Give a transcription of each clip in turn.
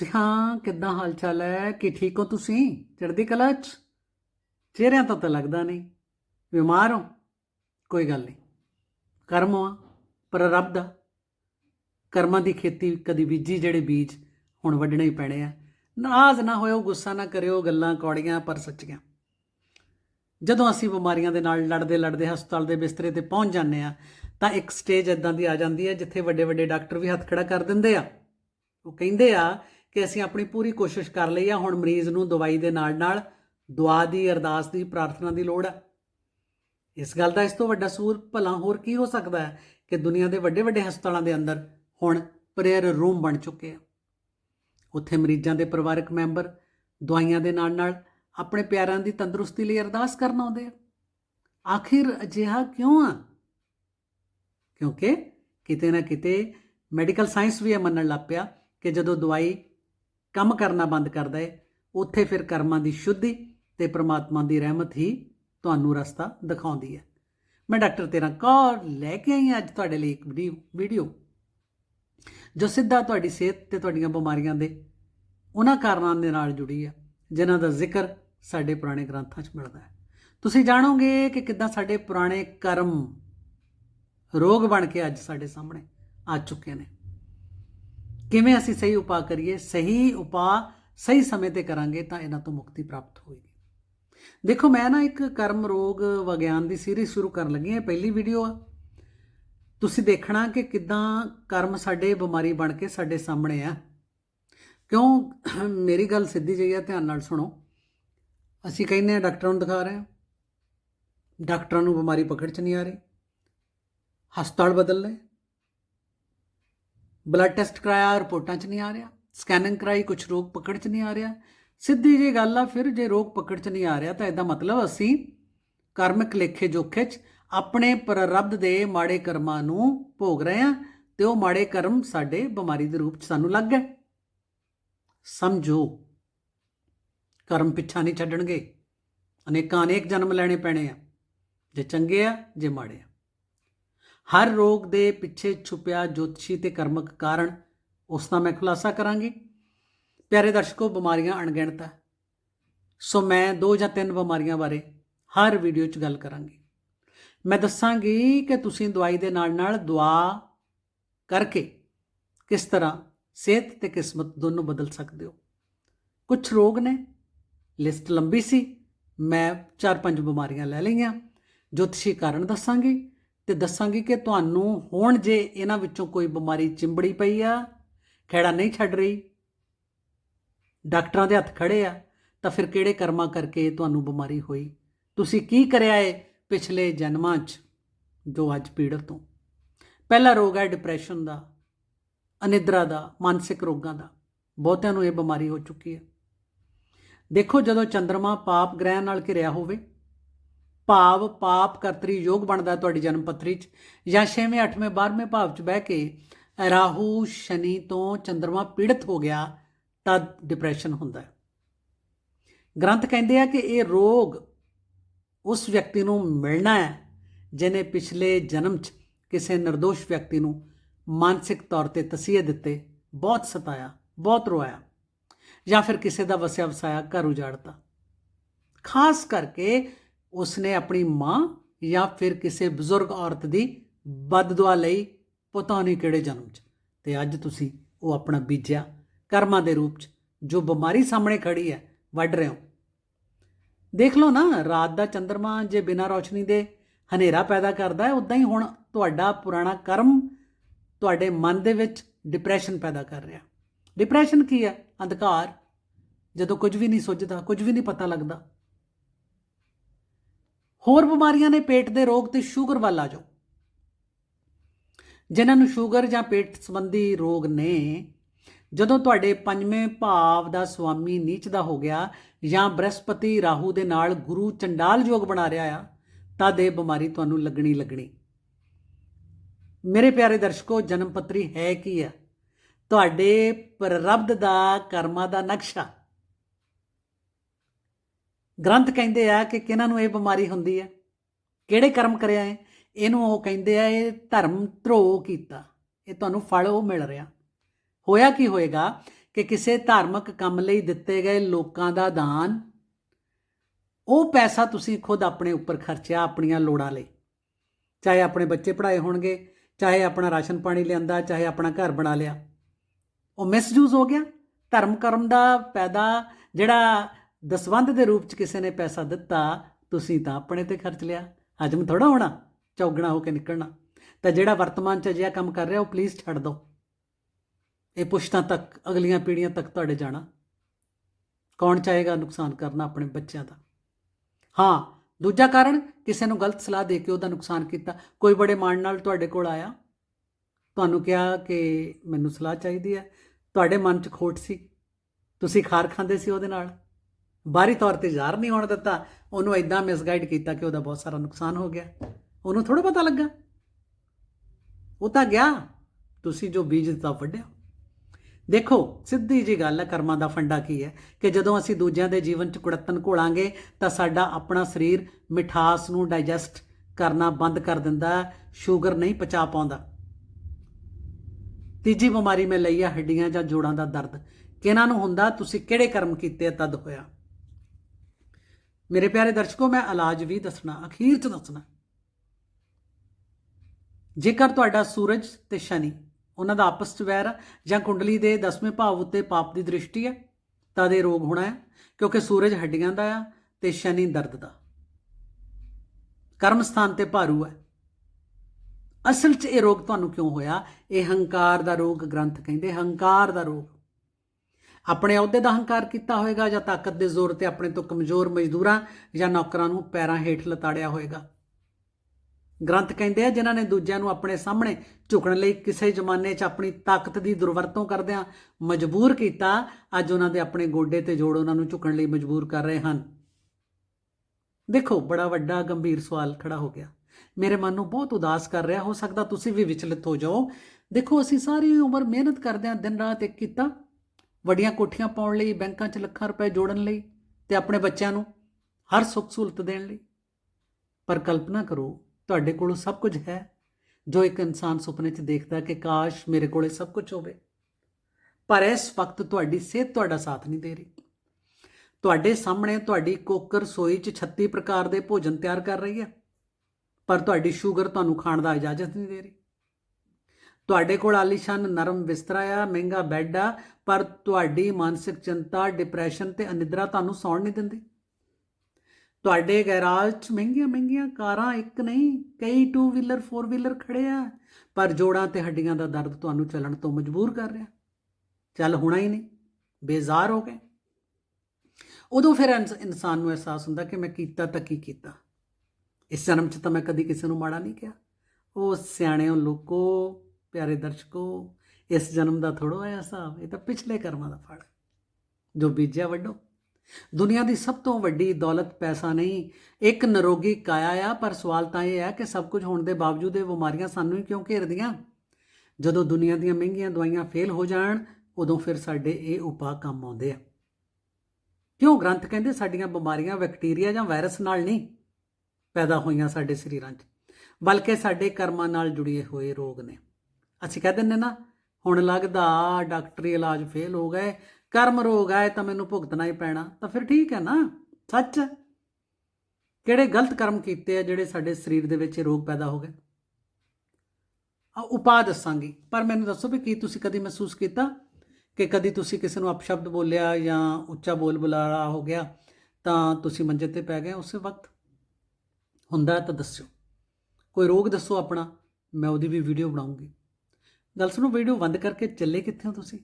ਜੀ ਹਾਂ, ਕਿੱਦਾਂ ਹਾਲ ਚਾਲ ਹੈ? ਕਿ ਠੀਕ ਹੋ ਤੁਸੀਂ? ਚੜ੍ਹਦੀ ਕਲਾ ਚ? ਚਿਹਰਿਆਂ ਤੋਂ ਤਾਂ ਲੱਗਦਾ ਨਹੀਂ। ਬਿਮਾਰ ਹੋ? ਕੋਈ ਗੱਲ ਨਹੀਂ। ਕਰਮ ਆ, ਪਰ ਰੱਬ ਦਾ। ਕਰਮਾਂ ਦੀ ਖੇਤੀ ਕਦੀ ਬੀਜੀ ਜਿਹੜੇ ਬੀਜ ਹੁਣ ਵੱਢਣੇ ਹੀ ਪੈਣੇ ਆ। ਨਾਰਾਜ਼ ਨਾ ਹੋਇਓ, ਗੁੱਸਾ ਨਾ ਕਰਿਓ, ਗੱਲਾਂ ਕੌੜੀਆਂ ਪਰ ਸੱਚੀਆਂ। ਜਦੋਂ ਅਸੀਂ ਬਿਮਾਰੀਆਂ ਦੇ ਨਾਲ ਲੜਦੇ ਲੜਦੇ ਹਸਪਤਾਲ ਦੇ ਬਿਸਤਰੇ ਤੇ ਪਹੁੰਚ ਜਾਂਦੇ ਆ ਤਾਂ ਇੱਕ ਸਟੇਜ ਇਦਾਂ ਦੀ ਆ ਜਾਂਦੀ ਹੈ ਜਿੱਥੇ ਵੱਡੇ ਵੱਡੇ ਡਾਕਟਰ ਵੀ ਹੱਥ ਖੜਾ ਕਰ ਦਿੰਦੇ ਆ। ਉਹ ਕਹਿੰਦੇ ਆ ਕਿ ਅਸੀਂ ਆਪਣੀ ਪੂਰੀ ਕੋਸ਼ਿਸ਼ ਕਰ ਲਈ ਆ, ਹੁਣ ਮਰੀਜ਼ ਨੂੰ ਦਵਾਈ ਦੇ ਨਾਲ ਨਾਲ ਦੁਆ ਦੀ, ਅਰਦਾਸ ਦੀ, ਪ੍ਰਾਰਥਨਾ ਦੀ ਲੋੜ ਹੈ ਇਸ ਗੱਲ ਦਾ ਇਸ ਤੋਂ ਵੱਡਾ ਸੂਰ ਭਲਾ ਹੋਰ ਕੀ ਹੋ ਸਕਦਾ ਹੈ ਕਿ ਦੁਨੀਆ ਦੇ ਵੱਡੇ ਵੱਡੇ ਹਸਪਤਾਲਾਂ ਦੇ ਅੰਦਰ ਹੁਣ ਪ੍ਰੇਅਰ ਰੂਮ ਬਣ ਚੁੱਕੇ ਆ। ਉੱਥੇ ਮਰੀਜ਼ਾਂ ਦੇ ਪਰਿਵਾਰਕ ਮੈਂਬਰ ਦਵਾਈਆਂ ਦੇ ਨਾਲ ਨਾਲ ਆਪਣੇ ਪਿਆਰਿਆਂ ਦੀ ਤੰਦਰੁਸਤੀ ਲਈ ਅਰਦਾਸ ਕਰਨ ਆਉਂਦੇ ਆ। ਆਖਿਰ ਅਜਿਹਾ ਕਿਉਂ ਆ? ਕਿਉਂਕਿ ਕਿਤੇ ਨਾ ਕਿਤੇ ਮੈਡੀਕਲ ਸਾਇੰਸ ਵੀ ਇਹ ਮੰਨਣ ਲੱਗ ਪਿਆ ਕਿ ਜਦੋਂ ਦਵਾਈ ਕੰਮ ਕਰਨਾ ਬੰਦ ਕਰਦਾ ਹੈ ਉੱਥੇ ਫਿਰ ਕਰਮਾਂ ਦੀ ਸ਼ੁੱਧੀ ਤੇ ਪ੍ਰਮਾਤਮਾ ਦੀ ਰਹਿਮਤ ਹੀ ਤੁਹਾਨੂੰ ਰਸਤਾ ਦਿਖਾਉਂਦੀ ਹੈ। ਮੈਂ ਡਾਕਟਰ ਤੇਰਾ ਕੌਰ ਲੈ ਕੇ ਆਈ ਹਾਂ ਅੱਜ ਤੁਹਾਡੇ ਲਈ ਇੱਕ ਵੀਡੀਓ ਵੀਡੀਓ। ਜੋ ਸਿੱਧਾ ਤੁਹਾਡੀ ਸਿਹਤ ਤੇ ਤੁਹਾਡੀਆਂ ਬਿਮਾਰੀਆਂ ਦੇ ਉਹਨਾਂ ਕਾਰਨਾਂ ਦੇ ਨਾਲ ਜੁੜੀ ਹੈ, ਜਿਨ੍ਹਾਂ ਦਾ ਜ਼ਿਕਰ ਸਾਡੇ ਪੁਰਾਣੇ ਗ੍ਰੰਥਾਂ 'ਚ ਮਿਲਦਾ ਹੈ। ਤੁਸੀਂ ਜਾਣੋਗੇ ਕਿ ਕਿੱਦਾਂ ਸਾਡੇ ਪੁਰਾਣੇ ਕਰਮ ਰੋਗ ਬਣ ਕੇ ਅੱਜ ਸਾਡੇ ਸਾਹਮਣੇ ਆ ਚੁੱਕੇ ਨੇ। ਕਿਵੇਂ ਅਸੀਂ ਸਹੀ ਉਪਾਅ ਕਰੀਏ, ਸਹੀ ਉਪਾਅ ਸਹੀ ਸਮੇਂ ਤੇ ਕਰਾਂਗੇ ਤਾਂ ਇਹਨਾਂ ਤੋਂ ਮੁਕਤੀ ਪ੍ਰਾਪਤ ਹੋਏਗੀ। ਦੇਖੋ, ਮੈਂ ਨਾ ਇੱਕ ਕਰਮ ਰੋਗ ਵਿਗਿਆਨ ਦੀ ਸੀਰੀਜ਼ ਸ਼ੁਰੂ ਕਰਨ ਲੱਗੀ ਹਾਂ ਪਹਿਲੀ ਵੀਡੀਓ ਆ। ਤੁਸੀਂ ਦੇਖਣਾ ਕਿ ਕਿਦਾਂ ਕਰਮ ਸਾਡੇ ਬਿਮਾਰੀ ਬਣ ਕੇ ਸਾਡੇ ਸਾਹਮਣੇ ਆ। ਕਿਉਂ? ਮੇਰੀ ਗੱਲ ਸਿੱਧੀ ਜਿਹੀ ਆ, ਧਿਆਨ ਨਾਲ ਸੁਣੋ। ਅਸੀਂ ਕਹਿੰਦੇ ਆ ਡਾਕਟਰਾਂ ਨੂੰ ਦਿਖਾ ਰਹੇ ਹਾਂ। ਡਾਕਟਰਾਂ ਨੂੰ ਬਿਮਾਰੀ ਪਕੜ ਚ ਨਹੀਂ ਆ ਰਹੀ। ਹਸਪਤਾਲ ਬਦਲ ਲਏ। ਬਲੱਡ ਟੈਸਟ ਕਰਾਇਆ, ਰਿਪੋਰਟਾਂ 'ਚ ਨਹੀਂ ਆ ਰਿਹਾ, ਸਕੈਨਿੰਗ ਕਰਾਈ ਕੁਝ ਰੋਗ ਪਕੜ 'ਚ ਨਹੀਂ ਆ ਰਿਹਾ। ਸਿੱਧੀ ਜੀ ਗੱਲ ਆ, ਫਿਰ ਜੇ ਰੋਗ ਪਕੜ 'ਚ ਨਹੀਂ ਆ ਰਿਹਾ ਤਾਂ ਇਹਦਾ ਮਤਲਬ ਅਸੀਂ ਕਰਮਿਕ ਲੇਖੇ ਜੋਖੇ 'ਚ ਆਪਣੇ ਪ੍ਰਰਬਧ ਦੇ ਮਾੜੇ ਕਰਮਾਂ ਨੂੰ ਭੋਗ ਰਹੇ ਆ ਤੇ ਉਹ ਮਾੜੇ ਕਰਮ ਸਾਡੇ ਬਿਮਾਰੀ ਦੇ ਰੂਪ 'ਚ ਸਾਨੂੰ ਲੱਗ ਗਏ। ਸਮਝੋ, ਕਰਮ ਪਿੱਛਾ ਨਹੀਂ ਛੱਡਣਗੇ। ਅਨੇਕਾਂ ਅਨੇਕ ਜਨਮ ਲੈਣੇ ਪੈਣੇ ਆ, ਜੇ ਚੰਗੇ ਆ, ਜੇ ਮਾੜੇ ਆ। ਹਰ ਰੋਗ ਦੇ ਪਿੱਛੇ ਛੁਪਿਆ ਜੋਤਸ਼ੀ ਤੇ ਕਰਮਕ ਕਾਰਨ, ਉਸ ਦਾ ਮੈਂ ਖੁਲਾਸਾ ਕਰਾਂਗੀ। ਪਿਆਰੇ ਦਰਸ਼ਕੋ, ਬਿਮਾਰੀਆਂ ਅਣਗਿਣਤ ਹੈ ਸੋ ਮੈਂ ਦੋ ਜਾਂ ਤਿੰਨ ਬਿਮਾਰੀਆਂ ਬਾਰੇ ਹਰ ਵੀਡੀਓ 'ਚ ਗੱਲ ਕਰਾਂਗੀ। ਮੈਂ ਦੱਸਾਂਗੀ ਕਿ ਤੁਸੀਂ ਦਵਾਈ ਦੇ ਨਾਲ ਨਾਲ ਦੁਆ ਕਰਕੇ ਕਿਸ ਤਰ੍ਹਾਂ ਸਿਹਤ ਤੇ ਕਿਸਮਤ ਦੋਨੋਂ ਬਦਲ ਸਕਦੇ ਹੋ। ਕੁਝ ਰੋਗ ਨੇ, ਲਿਸਟ ਲੰਬੀ ਸੀ, ਮੈਂ ਚਾਰ ਪੰਜ ਬਿਮਾਰੀਆਂ ਲੈ ਲਈਆਂ। ਜੋਤਸ਼ੀ ਕਾਰਨ ਦੱਸਾਂਗੀ ਤੇ ਦੱਸਾਂਗੀ ਕਿ ਤੁਹਾਨੂੰ ਹੁਣ ਜੇ ਇਹਨਾਂ ਵਿੱਚੋਂ ਕੋਈ ਬਿਮਾਰੀ ਚਿੰਬੜੀ ਪਈ ਆ ਖੇੜਾ ਨਹੀਂ ਛੱਡ ਰਹੀ, ਡਾਕਟਰਾਂ ਦੇ ਹੱਥ ਖੜੇ ਆ, ਤਾਂ ਫਿਰ ਕਿਹੜੇ ਕਰਮਾਂ ਕਰਕੇ ਤੁਹਾਨੂੰ ਬਿਮਾਰੀ ਹੋਈ? ਤੁਸੀਂ ਕੀ ਕਰਿਆ ਏ ਪਿਛਲੇ ਜਨਮਾਂ 'ਚ ਜੋ ਅੱਜ ਪੀੜਤ ਤੋਂ ਪਹਿਲਾ ਰੋਗ ਹੈ ਡਿਪਰੈਸ਼ਨ ਦਾ, ਅਨਿਦਰਾ ਦਾ, ਮਾਨਸਿਕ ਰੋਗਾਂ ਦਾ। ਬਹੁਤਿਆਂ ਨੂੰ ਇਹ ਬਿਮਾਰੀ ਹੋ ਚੁੱਕੀ ਹੈ। ਦੇਖੋ ਜਦੋਂ ਚੰ드ਰਮਾ ਪਾਪ ਗ੍ਰਹਿ ਨਾਲ ਘਿਰਿਆ ਹੋਵੇ ਭਾਵ ਪਾਪ ਕਰਤਰੀ ਯੋਗ ਬਣਦਾ ਤੁਹਾਡੀ ਜਨਮ ਪੱਤਰੀ 'ਚ। ਜਾਂ 6ਵੇਂ 8ਵੇਂ 12ਵੇਂ ਭਾਵ 'ਚ ਬਹਿ ਕੇ ਰਾਹੂ ਸ਼ਨੀ ਤੋਂ ਚੰ드ਰਮਾ ਪੀੜਤ ਹੋ ਗਿਆ ਤਾਂ ਡਿਪਰੈਸ਼ਨ ਹੁੰਦਾ ਹੈ। ਗ੍ਰੰਥ ਕਹਿੰਦੇ ਆ ਕਿ ਇਹ ਰੋਗ ਉਸ ਵਿਅਕਤੀ ਨੂੰ ਮਿਲਣਾ ਹੈ ਜਿਹਨੇ ਪਿਛਲੇ ਜਨਮ 'ਚ ਕਿਸੇ ਨਿਰਦੋਸ਼ ਵਿਅਕਤੀ ਨੂੰ ਮਾਨਸਿਕ ਤੌਰ ਤੇ ਤਸੀਹੇ ਦਿੱਤੇ, ਬਹੁਤ ਸਤਾਇਆ, ਬਹੁਤ ਰੋਇਆ, ਜਾਂ ਫਿਰ ਕਿਸੇ ਦਾ ਵਸਿਆ ਵਸਾਇਆ ਘਰ ਉਜਾੜਤਾ। ਖਾਸ ਕਰਕੇ ਉਸਨੇ ਆਪਣੀ ਮਾਂ ਜਾਂ ਫਿਰ ਕਿਸੇ ਬਜ਼ੁਰਗ ਔਰਤ ਦੀ ਬਦਦੁਆ ਲਈ ਪਤਾ ਨਹੀਂ ਕਿਹੜੇ ਜਨਮ 'ਚ? ਤੇ ਅੱਜ ਤੁਸੀਂ ਉਹ ਆਪਣਾ ਬੀਜਿਆ ਕਰਮਾਂ ਦੇ ਰੂਪ 'ਚ, ਜੋ ਬਿਮਾਰੀ ਸਾਹਮਣੇ ਖੜੀ ਹੈ, ਵੱਢ ਰਹੇ ਹੋ। ਦੇਖ ਲਓ ਨਾ, ਰਾਤ ਦਾ ਚੰ드ਰਮਾ ਜੇ ਬਿਨਾਂ ਰੌਸ਼ਨੀ ਦੇ ਹਨੇਰਾ ਪੈਦਾ ਕਰਦਾ ਹੈ ਉਦਾਂ ਹੀ ਹੁਣ ਤੁਹਾਡਾ ਪੁਰਾਣਾ ਕਰਮ ਤੁਹਾਡੇ ਮਨ ਦੇ ਵਿੱਚ ਡਿਪਰੈਸ਼ਨ ਪੈਦਾ ਕਰ ਰਿਹਾ। ਡਿਪਰੈਸ਼ਨ ਕੀ ਹੈ? ਅੰਧਕਾਰ। ਜਦੋਂ ਕੁਝ ਵੀ ਨਹੀਂ ਸੁੱਝਦਾ ਕੁਝ ਵੀ ਨਹੀਂ ਪਤਾ ਲੱਗਦਾ। ਹੋਰ ਬਿਮਾਰੀਆਂ ਨੇ ਪੇਟ ਦੇ ਰੋਗ ਤੇ ਸ਼ੂਗਰ ਵੱਲ ਆ ਜਾਓ। ਜਿਨ੍ਹਾਂ ਨੂੰ ਸ਼ੂਗਰ ਜਾਂ ਪੇਟ ਸੰਬੰਧੀ ਰੋਗ ਨੇ, ਜਦੋਂ ਤੁਹਾਡੇ ਪੰਜਵੇਂ ਭਾਵ ਦਾ ਸਵਾਮੀ ਨੀਚ ਦਾ ਹੋ ਗਿਆ ਜਾਂ ਬ੍ਰਹਸਪਤੀ ਰਾਹੂ ਦੇ ਨਾਲ ਗੁਰੂ ਚੰਡਾਲ ਯੋਗ ਬਣਾ ਰਿਹਾ ਆ, ਤਦ ਇਹ ਬਿਮਾਰੀ ਤੁਹਾਨੂੰ ਲੱਗਣੀ ਲੱਗਣੀ। ਮੇਰੇ ਪਿਆਰੇ ਦਰਸ਼ਕੋ, ਜਨਮ ਪੱਤਰੀ ਹੈ ਕੀ ਆ? ਤੁਹਾਡੇ ਪ੍ਰਰਬਧ ਦਾ ਕਰਮਾਂ ਦਾ ਨਕਸ਼ਾ। ਗ੍ਰੰਥ ਕਹਿੰਦੇ ਆ ਕਿ ਕਿਹਨਾਂ ਨੂੰ ਇਹ ਬਿਮਾਰੀ ਹੁੰਦੀ ਹੈ ਕਿਹੜੇ ਕਰਮ ਕਰਿਆ ਹੈ ਇਹਨੂੰ ਉਹ ਕਹਿੰਦੇ ਆ, ਇਹ ਧਰਮ ਧਰੋ ਕੀਤਾ। ਇਹ ਤੁਹਾਨੂੰ ਫਲ ਉਹ ਮਿਲ ਰਿਹਾ। ਹੋਇਆ ਕੀ ਹੋਏਗਾ ਕਿ ਕਿਸੇ ਧਾਰਮਿਕ ਕੰਮ ਲਈ ਦਿੱਤੇ ਗਏ ਲੋਕਾਂ ਦਾ ਦਾਨ, ਉਹ ਪੈਸਾ ਤੁਸੀਂ ਖੁਦ ਆਪਣੇ ਉੱਪਰ ਖਰਚਿਆ ਆਪਣੀਆਂ ਲੋੜਾਂ ਲਈ। ਚਾਹੇ ਆਪਣੇ ਬੱਚੇ ਪੜ੍ਹਾਏ ਹੋਣਗੇ, ਚਾਹੇ ਆਪਣਾ ਰਾਸ਼ਨ ਪਾਣੀ ਲਿਆਂਦਾ, ਚਾਹੇ ਆਪਣਾ ਘਰ ਬਣਾ ਲਿਆ। ਉਹ ਮਿਸਯੂਜ਼ ਹੋ ਗਿਆ। ਧਰਮ ਕਰਮ ਦਾ ਪੈਦਾ ਜਿਹੜਾ ਦਸਵੰਧ ਦੇ ਰੂਪ ਚ ਕਿਸੇ ਨੇ ਪੈਸਾ ਦਿੱਤਾ, ਤੁਸੀਂ ਤਾਂ ਆਪਣੇ ਤੇ ਖਰਚ ਲਿਆ। ਹਜਮ ਥੋੜਾ ਹੋਣਾ, ਚੌਗਣਾ ਹੋ ਕੇ ਨਿਕਲਣਾ। ਤਾਂ ਜਿਹੜਾ ਵਰਤਮਾਨ ਚ ਅਜਿਹਾ ਕੰਮ ਕਰ ਰਿਹਾ, ਉਹ ਪਲੀਜ਼ ਛੱਡ ਦਿਓ ਇਹ ਪੁਸ਼ਤਾਂ ਤੱਕ, ਅਗਲੀਆਂ ਪੀੜ੍ਹੀਆਂ ਤੱਕ ਤੁਹਾਡੇ ਜਾਣਾ। ਕੌਣ ਚਾਹੇਗਾ ਨੁਕਸਾਨ ਕਰਨਾ ਆਪਣੇ ਬੱਚਿਆਂ ਦਾ? ਹਾਂ, ਦੂਜਾ ਕਾਰਨ, ਕਿਸੇ ਨੂੰ ਗਲਤ ਸਲਾਹ ਦੇ ਕੇ ਉਹਦਾ ਨੁਕਸਾਨ ਕੀਤਾ। ਕੋਈ ਬੜੇ ਮਾਣ ਨਾਲ ਤੁਹਾਡੇ ਕੋਲ ਆਇਆ? ਤੁਹਾਨੂੰ ਕਿਹਾ ਕਿ ਮੈਨੂੰ ਸਲਾਹ ਚਾਹੀਦੀ ਹੈ। ਤੁਹਾਡੇ ਮਨ 'ਚ ਖੋਟ ਸੀ? ਤੁਸੀਂ ਖਾਰ ਖਾਂਦੇ ਸੀ ਉਹਦੇ ਨਾਲ? ਬਾਹਰੀ ਤੌਰ ਤੇ ਜ਼ਾਹਰ ਨਹੀਂ ਹੋਣ ਦਿੱਤਾ, ਉਹਨੂੰ ਐਦਾਂ ਮਿਸਗਾਈਡ ਕੀਤਾ ਕਿ ਉਹਦਾ ਬਹੁਤ ਸਾਰਾ ਨੁਕਸਾਨ ਹੋ ਗਿਆ। ਉਹਨੂੰ ਥੋੜਾ ਪਤਾ ਲੱਗਾ। ਉਹ ਤਾਂ ਗਿਆ। ਤੁਸੀਂ ਜੋ ਬੀਜ ਦਿੱਤਾ ਵੱਢਿਆ। ਦੇਖੋ, ਸਿੱਧੀ ਜੀ ਗੱਲ ਹੈ, ਕਰਮਾਂ ਦਾ ਫੰਡਾ ਕੀ ਹੈ? ਕਿ ਜਦੋਂ ਅਸੀਂ ਦੂਜਿਆਂ ਦੇ ਜੀਵਨ 'ਚ ਕੁੜੱਤਨ ਘੋਲਾਂਗੇ, ਤਾਂ ਸਾਡਾ ਆਪਣਾ ਸਰੀਰ ਮਿਠਾਸ ਨੂੰ ਡਾਈਜੈਸਟ ਕਰਨਾ ਬੰਦ ਕਰ ਦਿੰਦਾ ਸ਼ੂਗਰ ਨਹੀਂ ਪਚਾ ਪਾਉਂਦਾ। ਤੀਜੀ ਬਿਮਾਰੀ ਮੈਂ ਲਈ ਆ, ਹੱਡੀਆਂ ਜਾਂ ਜੋੜਾਂ ਦਾ ਦਰਦ। ਕਿਹਨਾਂ ਨੂੰ ਹੁੰਦਾ, ਤੁਸੀਂ ਕਿਹੜੇ ਕਰਮ ਕੀਤੇ ਤਦ ਹੋਇਆ? ਮੇਰੇ ਪਿਆਰੇ ਦਰਸ਼ਕੋ, ਮੈਂ ਇਲਾਜ ਵੀ ਦੱਸਣਾ, ਅਖੀਰ 'ਚ ਦੱਸਣਾ। ਜੇਕਰ ਤੁਹਾਡਾ ਸੂਰਜ ਤੇ ਸ਼ਨੀ ਉਹਨਾਂ ਦਾ ਆਪਸ 'ਚ ਵੈਰ ਆ, ਜਾਂ ਕੁੰਡਲੀ ਦੇ 10ਵੇਂ ਭਾਵ ਉੱਤੇ ਪਾਪ ਦੀ ਦ੍ਰਿਸ਼ਟੀ ਹੈ ਤਾਂ ਦੇ ਰੋਗ ਹੋਣਾ ਹੈ ਕਿਉਂਕਿ ਸੂਰਜ ਹੱਡੀਆਂ ਦਾ ਆ ਤੇ ਸ਼ਨੀ ਦਰਦ ਦਾ। ਕਰਮ ਸਥਾਨ ਤੇ ਭਾਰੂ ਹੈ ਅਸਲ 'ਚ ਇਹ ਰੋਗ ਤੁਹਾਨੂੰ ਕਿਉਂ ਹੋਇਆ? ਇਹ ਹੰਕਾਰ ਦਾ ਰੋਗ ਗ੍ਰੰਥ ਕਹਿੰਦੇ, ਹੰਕਾਰ ਦਾ ਰੋਗ। ਆਪਣੇ ਅਹੁਦੇ ਦਾ ਹੰਕਾਰ ਕੀਤਾ ਹੋਵੇਗਾ ਜਾਂ ਤਾਕਤ ਦੇ ਜ਼ੋਰ ਤੇ ਆਪਣੇ ਤੋਂ ਕਮਜ਼ੋਰ ਮਜ਼ਦੂਰਾਂ ਜਾਂ ਨੌਕਰਾਂ ਨੂੰ ਪੈਰਾਂ ਹੇਠ ਲਤਾੜਿਆ ਹੋਵੇਗਾ ਗ੍ਰੰਥ ਕਹਿੰਦੇ ਆ, ਜਿਨ੍ਹਾਂ ਨੇ ਦੂਜਿਆਂ ਨੂੰ ਆਪਣੇ ਸਾਹਮਣੇ ਝੁਕਣ ਲਈ ਕਿਸੇ ਜ਼ਮਾਨੇ 'ਚ ਆਪਣੀ ਤਾਕਤ ਦੀ ਦੁਰਵਰਤੋਂ ਕਰਦਿਆਂ ਮਜਬੂਰ ਕੀਤਾ, ਅੱਜ ਉਹਨਾਂ ਦੇ ਆਪਣੇ ਗੋਡੇ ਤੇ ਜੋੜ ਉਹਨਾਂ ਨੂੰ ਝੁਕਣ ਲਈ ਮਜਬੂਰ ਕਰ ਰਹੇ ਹਨ। ਦੇਖੋ, ਬੜਾ ਵੱਡਾ ਗੰਭੀਰ ਸਵਾਲ ਖੜਾ ਹੋ ਗਿਆ। ਮੇਰੇ ਮਨ ਨੂੰ ਬਹੁਤ ਉਦਾਸ ਕਰ ਰਿਹਾ ਹੋ ਸਕਦਾ ਤੁਸੀਂ ਵੀ ਵਿਚਲਿਤ ਹੋ ਜਾਓ। ਦੇਖੋ, ਅਸੀਂ ਸਾਰੀ ਉਮਰ ਮਿਹਨਤ ਕਰਦੇ ਹਾਂ ਦਿਨ ਰਾਤ ਇੱਕ ਕੀਤਾ ਵੱਡੀਆਂ ਕੋਠੀਆਂ ਪਾਉਣ ਲਈ, ਬੈਂਕਾਂ 'ਚ ਲੱਖਾਂ ਰੁਪਏ ਜੋੜਨ ਲਈ ਤੇ ਆਪਣੇ ਬੱਚਿਆਂ ਨੂੰ ਹਰ ਸੁੱਖ ਸਹੂਲਤ ਦੇਣ ਲਈ। ਪਰ ਕਲਪਨਾ ਕਰੋ, ਤੁਹਾਡੇ ਕੋਲ ਸਭ ਕੁਝ ਹੈ ਜੋ ਇੱਕ ਇਨਸਾਨ ਸੁਪਨੇ 'ਚ ਦੇਖਦਾ ਕਿ ਕਾਸ਼ ਮੇਰੇ ਕੋਲੇ ਸਭ ਕੁਝ ਹੋਵੇ। ਪਰ ਇਸ ਵਕਤ ਤੁਹਾਡੀ ਸਿਹਤ ਤੁਹਾਡਾ ਸਾਥ ਨਹੀਂ ਦੇ ਰਹੀ। ਤੁਹਾਡੇ ਸਾਹਮਣੇ ਤੁਹਾਡੀ ਕੋਕਰ ਸੋਈ 'ਚ 36 ਪ੍ਰਕਾਰ ਦੇ ਭੋਜਨ ਤਿਆਰ ਕਰ ਰਹੀ ਹੈ, ਪਰ ਤੁਹਾਡੀ ਸ਼ੂਗਰ ਤੁਹਾਨੂੰ ਖਾਣ ਦਾ ਇਜਾਜ਼ਤ ਨਹੀਂ ਦੇ ਰਹੀ। ਤੁਹਾਡੇ ਕੋਲ ਆਲੀਸ਼ਾਨ ਨਰਮ ਬਿਸਤਰਾ ਆ, ਮਹਿੰਗਾ ਬੈੱਡ ਆ, ਪਰ ਤੁਹਾਡੀ ਮਾਨਸਿਕ ਚਿੰਤਾ ਡਿਪਰੈਸ਼ਨ ਤੇ ਅਨਿਦਰਾ ਤੁਹਾਨੂੰ ਸੌਣ ਨਹੀਂ ਦਿੰਦੀ। ਤੁਹਾਡੇ ਗੈਰਾਜ 'ਚ ਮਹਿੰਗੀਆਂ ਮਹਿੰਗੀਆਂ ਕਾਰਾਂ ਇੱਕ ਨਹੀਂ, ਕਈ ਟੂ ਵੀਲਰ ਫੋਰ ਵੀਲਰ ਖੜੇ ਆ, ਪਰ ਜੋੜਾਂ ਤੇ ਹੱਡੀਆਂ ਦਾ ਦਰਦ ਤੁਹਾਨੂੰ ਚੱਲਣ ਤੋਂ ਮਜਬੂਰ ਕਰ ਰਿਹਾ। ਚੱਲ ਹੋਣਾ ਹੀ ਨਹੀਂ, ਬੇਜ਼ਾਰ ਹੋ ਗਏ। ਉਦੋਂ ਫਿਰ ਇਨਸ- ਇਨਸਾਨ ਨੂੰ ਅਹਿਸਾਸ ਹੁੰਦਾ ਕਿ ਮੈਂ ਕੀਤਾ ਤਾਂ ਕੀ ਕੀਤਾ। ਇਸ ਜਨਮ 'ਚ ਤਾਂ ਮੈਂ ਕਦੀ ਕਿਸੇ ਨੂੰ ਮਾੜਾ ਨਹੀਂ ਕਿਹਾ। ਉਹ ਸਿਆਣਿਓ ਲੋਕੋ ਪਿਆਰੇ ਦਰਸ਼ਕੋ, ਇਸ ਜਨਮ ਦਾ ਥੋੜੋ ਆਇਆ ਹਿਸਾਬ, ਇਹ ਤਾਂ ਪਿਛਲੇ ਕਰਮਾਂ ਦਾ ਫਲ ਜੋ ਬੀਜਿਆ ਵੱਡੋ ਦੁਨੀਆ ਦੀ ਸਭ ਤੋਂ ਵੱਡੀ ਦੌਲਤ ਪੈਸਾ ਨਹੀਂ, ਇੱਕ ਨਰੋਗੀ ਕਾਇਆ ਆ, ਪਰ ਸਵਾਲ ਤਾਂ ਇਹ ਹੈ ਕਿ ਸਭ ਕੁਝ ਹੋਣ ਦੇ ਬਾਵਜੂਦ ਇਹ ਬਿਮਾਰੀਆਂ ਸਾਨੂੰ ਹੀ ਕਿਉਂ ਘੇਰਦੀਆਂ? ਜਦੋਂ ਦੁਨੀਆ ਦੀਆਂ ਮਹਿੰਗੀਆਂ ਦਵਾਈਆਂ ਫੇਲ ਹੋ ਜਾਣ, ਉਦੋਂ ਫਿਰ ਸਾਡੇ ਇਹ ਉਪਾਅ ਕੰਮ ਆਉਂਦੇ ਆ। ਕਿਉਂ ਗ੍ਰੰਥ ਕਹਿੰਦੇ ਸਾਡੀਆਂ ਬਿਮਾਰੀਆਂ ਬੈਕਟੀਰੀਆ ਜਾਂ ਵਾਇਰਸ ਨਾਲ ਨਹੀਂ ਪੈਦਾ ਹੋਈਆਂ ਸਾਡੇ ਸਰੀਰਾਂ 'ਚ, ਬਲਕਿ ਸਾਡੇ ਕਰਮਾਂ ਨਾਲ ਜੁੜੇ ਹੋਏ ਰੋਗ ਨੇ। ਅਸੀਂ ਕਹਿ ਦਿੰਦੇ ਨਾ, ਹੁਣ ਲੱਗਦਾ ਡਾਕਟਰੀ ਇਲਾਜ ਫੇਲ ਹੋ ਗਏ, ਕਰਮ ਰੋਗ ਆਏ ਤਾਂ ਮੈਨੂੰ ਭੁਗਤਣਾ ਹੀ ਪੈਣਾ, ਤਾਂ ਫਿਰ ਠੀਕ ਹੈ ਨਾ, ਸੱਚ? ਕਿਹੜੇ ਗਲਤ ਕਰਮ ਕੀਤੇ ਆ ਜਿਹੜੇ ਸਾਡੇ ਸਰੀਰ ਦੇ ਵਿੱਚ ਇਹ ਰੋਗ ਪੈਦਾ ਹੋ ਗਏ? ਆ ਉਪਾਅ ਦੱਸਾਂਗੀ, ਪਰ ਮੈਨੂੰ ਦੱਸੋ ਵੀ ਕੀ ਤੁਸੀਂ ਕਦੀ ਮਹਿਸੂਸ ਕੀਤਾ? ਕਿ ਕਦੀ ਤੁਸੀਂ ਕਿਸੇ ਨੂੰ ਅਪਸ਼ਬਦ ਬੋਲਿਆ ਜਾਂ ਉੱਚਾ ਬੋਲ ਬੁਲਾਰਾ ਹੋ ਗਿਆ, ਤਾਂ ਤੁਸੀਂ ਮੰਜੇ ਤੇ ਪੈ ਗਏ ਉਸੇ ਵਕਤ? ਹੁੰਦਾ ਤਾਂ ਦੱਸਿਓ। ਕੋਈ ਰੋਗ ਦੱਸੋ ਆਪਣਾ, ਮੈਂ ਉਹਦੀ ਵੀ ਵੀਡੀਓ ਬਣਾਉਂਗੀ। ਗੱਲ ਸੁਣੋ, ਵੀਡੀਓ ਬੰਦ ਕਰਕੇ ਚੱਲੇ ਕਿੱਥੇ ਹੋ ਤੁਸੀਂ?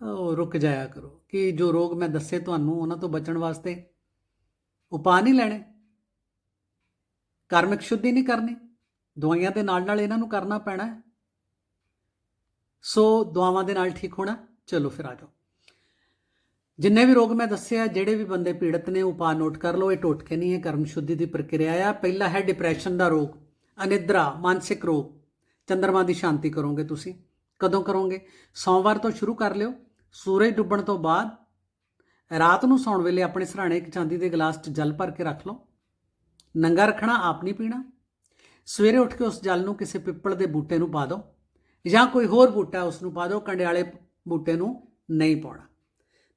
ਉਹ ਰੁਕ ਜਾਇਆ ਕਰੋ, ਕਿ ਜੋ ਰੋਗ ਮੈਂ ਦੱਸੇ ਤੁਹਾਨੂੰ, ਉਹਨਾਂ ਤੋਂ ਬਚਣ ਵਾਸਤੇ ਉਪਾਅ ਨਹੀਂ ਲੈਣੇ। ਕਰਮਿਕ ਸ਼ੁੱਧੀ ਨਹੀਂ ਕਰਨੀ, ਦਵਾਈਆਂ ਦੇ ਨਾਲ ਨਾਲ ਇਹਨਾਂ ਨੂੰ ਕਰਨਾ ਪੈਣਾ ਹੈ। ਸੋ ਦੁਆਵਾਂ ਦੇ ਨਾਲ ਠੀਕ ਹੋਣਾ, ਚਲੋ ਫਿਰ ਆ ਜਾਓ। ਜਿੰਨੇ ਵੀ ਰੋਗ ਮੈਂ ਦੱਸਿਆ ਜਿਹੜੇ ਵੀ ਬੰਦੇ ਪੀੜਤ ਨੇ, ਉਪਾਅ ਨੋਟ ਕਰ ਲਓ, ਇਹ ਟੋਟਕੇ ਨਹੀਂ ਹੈ, ਕਰਮ ਸ਼ੁੱਧੀ ਦੀ ਪ੍ਰਕਿਰਿਆ ਆ। ਪਹਿਲਾ ਹੈ ਡਿਪਰੈਸ਼ਨ ਦਾ ਰੋਗ, ਅਨਿਦਰਾ, ਮਾਨਸਿਕ ਰੋਗ। ਚੰ드ਰਮਾ ਦੀ ਸ਼ਾਂਤੀ ਕਰੋਗੇ ਤੁਸੀਂ। ਕਦੋਂ ਕਰੋਗੇ? ਸੋਮਵਾਰ ਤੋਂ ਸ਼ੁਰੂ ਕਰ ਲਿਓ। ਸੂਰਜ ਡੁੱਬਣ ਤੋਂ ਬਾਅਦ ਰਾਤ ਨੂੰ ਸੌਣ ਵੇਲੇ ਆਪਣੇ ਸਰਾਣੇ ਇੱਕ ਚਾਂਦੀ ਦੇ ਗਲਾਸ 'ਚ ਜਲ ਭਰ ਕੇ ਰੱਖ ਲਓ। ਨੰਗਾ ਰੱਖਣਾ, ਆਪ ਨਹੀਂ ਪੀਣਾ। ਸਵੇਰੇ ਉੱਠ ਕੇ ਉਸ ਜਲ ਨੂੰ ਕਿਸੇ ਪਿੱਪਲ ਦੇ ਬੂਟੇ ਨੂੰ ਪਾ ਦਿਓ ਜਾਂ ਕੋਈ ਹੋਰ ਬੂਟਾ ਉਸ ਨੂੰ ਪਾ ਦਿਓ, ਕੰਡਿਆਲੇ ਬੂਟੇ ਨੂੰ ਨਹੀਂ ਪਾਉਣਾ।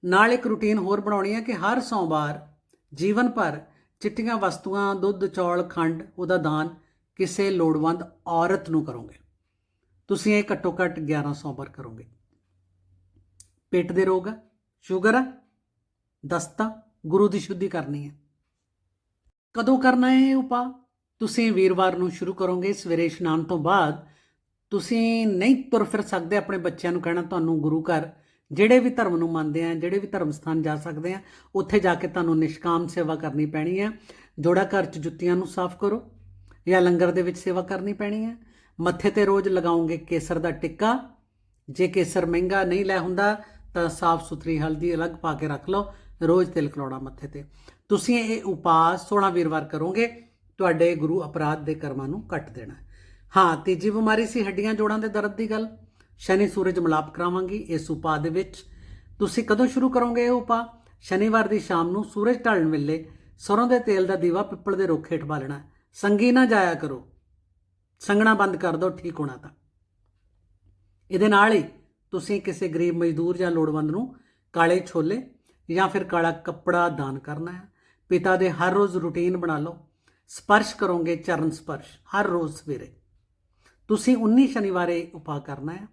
ਨਾਲ ਇੱਕ ਰੁਟੀਨ ਹੋਰ ਬਣਾਉਣੀ ਹੈ ਕਿ ਹਰ ਸੋਮਵਾਰ ਜੀਵਨ ਭਰ ਚਿੱਟੀਆਂ ਵਸਤੂਆਂ, ਦੁੱਧ, ਚੌਲ, ਖੰਡ, ਉਹਦਾ ਦਾਨ ਕਿਸੇ ਲੋੜਵੰਦ ਔਰਤ ਨੂੰ ਕਰੋਗੇ। ਤੁਸੀਂ ਇਹ ਘੱਟੋ ਘੱਟ 11 ਵਾਰ ਕਰੋਗੇ। ਪੇਟ ਦੇ ਰੋਗ ਆ, ਸ਼ੂਗਰ ਆ, ਦਸਤਾ, ਗੁਰੂ ਦੀ ਸ਼ੁੱਧੀ ਕਰਨੀ ਹੈ ਕਦੋਂ ਕਰਨਾ ਹੈ ਇਹ ਉਪਾਅ? ਤੁਸੀਂ ਵੀਰਵਾਰ ਨੂੰ ਸ਼ੁਰੂ ਕਰੋਗੇ, ਸਵੇਰੇ ਇਸ਼ਨਾਨ ਤੋਂ ਬਾਅਦ। ਤੁਸੀਂ ਨਹੀਂ ਤੁਰ ਫਿਰ ਸਕਦੇ ਆਪਣੇ ਬੱਚਿਆਂ ਨੂੰ ਕਹਿਣਾ, ਤੁਹਾਨੂੰ ਗੁਰੂ ਘਰ, ਜਿਹੜੇ ਵੀ ਧਰਮ ਨੂੰ ਮੰਨਦੇ ਆ, ਜਿਹੜੇ ਵੀ ਧਰਮ ਸਥਾਨ ਜਾ ਸਕਦੇ ਆ, ਉੱਥੇ ਜਾ ਕੇ ਤੁਹਾਨੂੰ ਨਿਸ਼ਕਾਮ ਸੇਵਾ ਕਰਨੀ ਪੈਣੀ ਹੈ ਜੋੜਾ ਘਰ ਚ ਜੁੱਤੀਆਂ ਨੂੰ ਸਾਫ਼ ਕਰੋ ਜਾਂ ਲੰਗਰ ਦੇ ਵਿੱਚ ਸੇਵਾ ਕਰਨੀ ਪੈਣੀ ਹੈ? ਮੱਥੇ ਤੇ ਰੋਜ਼ ਲਗਾਓਗੇ ਕੇਸਰ ਦਾ ਟਿੱਕਾ। ਜੇ ਕੇਸਰ ਮਹਿੰਗਾ ਨਹੀਂ ਲੈ ਹੁੰਦਾ, ਤਾਂ ਸਾਫ਼ ਸੁਥਰੀ ਹਲਦੀ ਅਲੱਗ ਪਾ ਕੇ ਰੱਖ ਲਓ। ਰੋਜ਼ ਤਿਲਕ ਲਾਉਣਾ ਮੱਥੇ ਤੇ। ਤੁਸੀਂ ਇਹ ਉਪਾਅ 16 ਵੀਰਵਾਰ ਕਰੋਗੇ, ਤੁਹਾਡੇ ਗੁਰੂ ਅਪਰਾਧ ਦੇ ਕਰਮਾਂ ਨੂੰ ਕੱਟ ਦੇਣਾ ਹਾਂ। ਤੀਜੀ ਬਿਮਾਰੀ ਸੀ ਹੱਡੀਆਂ ਜੋੜਾਂ ਦੇ ਦਰਦ ਦੀ ਗੱਲ। ਸ਼ਨੀ ਸੂਰਜ ਮਿਲਾਪ ਕਰਾਵਾਂਗੀ ਇਸ ਉਪਾਅ ਦੇ ਵਿੱਚ। ਤੁਸੀਂ ਕਦੋਂ ਸ਼ੁਰੂ ਕਰੋਗੇ ਇਹ ਉਪਾਅ? ਸ਼ਨੀਵਾਰ ਦੀ ਸ਼ਾਮ ਨੂੰ ਸੂਰਜ ਢਲਣ ਵੇਲੇ ਸਰੋਂ ਦੇ ਤੇਲ ਦਾ ਦੀਵਾ ਪਿੱਪਲ ਦੇ ਰੁੱਖ ਹੇਠ ਬਾਲਣਾ ਸੰਗੀ ਨਾ ਜਾਇਆ ਕਰੋ। ਸੰਗਣਾ ਬੰਦ ਕਰ ਦਿਓ ਠੀਕ ਹੋਣਾ ਤਾਂ। ਇਹਦੇ ਨਾਲ ਹੀ ਤੁਸੀਂ ਕਿਸੇ ਗਰੀਬ ਮਜ਼ਦੂਰ ਜਾਂ ਲੋੜਵੰਦ ਨੂੰ ਕਾਲੇ ਛੋਲੇ ਜਾਂ ਫਿਰ ਕਾਲਾ ਕੱਪੜਾ ਦਾਨ ਕਰਨਾ ਹੈ। ਪਿਤਾ ਦੇ ਹਰ ਰੋਜ਼ ਰੁਟੀਨ ਬਣਾ ਲਓ। ਸਪਰਸ਼ ਕਰੋਗੇ, ਚਰਨ ਸਪਰਸ਼, ਹਰ ਰੋਜ਼ ਸਵੇਰੇ। ਤੁਸੀਂ 19 ਸ਼ਨੀਵਾਰੇ ਉਪਾਅ ਕਰਨਾ ਹੈ,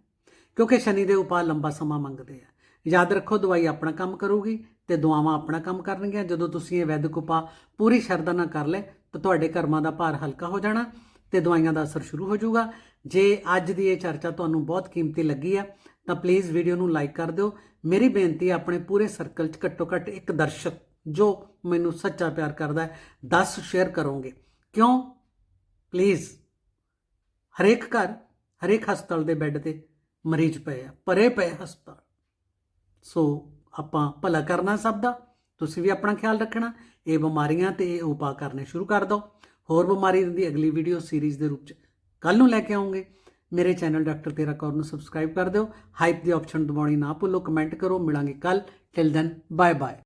ਕਿਉਂਕਿ ਸ਼ਨੀ ਦੇ ਉਪਾਅ ਲੰਬਾ ਸਮਾਂ ਮੰਗਦੇ ਆ। ਯਾਦ ਰੱਖੋ, ਦਵਾਈ ਆਪਣਾ ਕੰਮ ਕਰੂਗੀ ਤੇ ਦੁਆਵਾਂ ਆਪਣਾ ਕੰਮ ਕਰਨਗੀਆਂ। ਜਦੋਂ ਤੁਸੀਂ ਇਹ ਵੈਦਿਕ ਉਪਾਅ ਪੂਰੀ ਸ਼ਰਧਾ ਨਾਲ ਕਰ ਲੈ ਤਾਂ ਤੁਹਾਡੇ ਕਰਮਾਂ ਦਾ ਭਾਰ ਹਲਕਾ ਹੋ ਜਾਣਾ ਤੇ ਦਵਾਈਆਂ ਦਾ ਅਸਰ ਸ਼ੁਰੂ ਹੋ ਜਾਊਗਾ। ਜੇ ਅੱਜ ਦੀ ਇਹ ਚਰਚਾ ਤੁਹਾਨੂੰ ਬਹੁਤ ਕੀਮਤੀ ਲੱਗੀ ਆ, ਤਾਂ ਪਲੀਜ਼ ਵੀਡੀਓ ਨੂੰ ਲਾਈਕ ਕਰ ਦਿਓ। ਮੇਰੀ ਬੇਨਤੀ ਹੈ ਆਪਣੇ ਪੂਰੇ ਸਰਕਲ 'ਚ ਘੱਟੋ ਘੱਟ ਇੱਕ ਦਰਸ਼ਕ ਜੋ ਮੈਨੂੰ ਸੱਚਾ ਪਿਆਰ ਕਰਦਾ ਹੈ 10 ਸ਼ੇਅਰ ਕਰੋਗੇ। ਕਿਉਂ? ਪਲੀਜ਼ ਹਰੇਕ ਘਰ, ਹਰੇਕ ਹਸਪਤਾਲ ਦੇ ਬੈੱਡ ਤੇ ਮਰੀਜ਼ ਪਏ ਆ, ਪਰੇ ਪਏ ਹਸਪਤਾਲ। ਸੋ ਆਪਾਂ ਭਲਾ ਕਰਨਾ ਸਭ ਦਾ। ਤੁਸੀਂ ਵੀ ਆਪਣਾ ਖਿਆਲ ਰੱਖਣਾ, ਇਹ ਬਿਮਾਰੀਆਂ ਤੇ ਇਹ ਉਪਾਅ ਕਰਨੇ ਸ਼ੁਰੂ ਕਰ ਦਿਓ। ਹੋਰ ਬਿਮਾਰੀ ਦੀ ਅਗਲੀ ਵੀਡੀਓ ਸੀਰੀਜ਼ ਦੇ ਰੂਪ ਚ ਕੱਲ ਨੂੰ ਲੈ ਕੇ ਆਉਂਗੇ। ਮੇਰੇ ਚੈਨਲ ਡਾਕਟਰ ਤੇਰਾ ਕੌਰ ਨੂੰ ਸਬਸਕ੍ਰਾਈਬ ਕਰ ਦਿਓ। ਹਾਈਪ ਦੀ ਆਪਸ਼ਨ ਦਬਾਉਣੀ ਨਾ ਭੁੱਲੋ ਕਮੈਂਟ ਕਰੋ। ਮਿਲਾਂਗੇ ਕੱਲ ਟਿਲ ਦੈਨ ਬਾਏ ਬਾਏ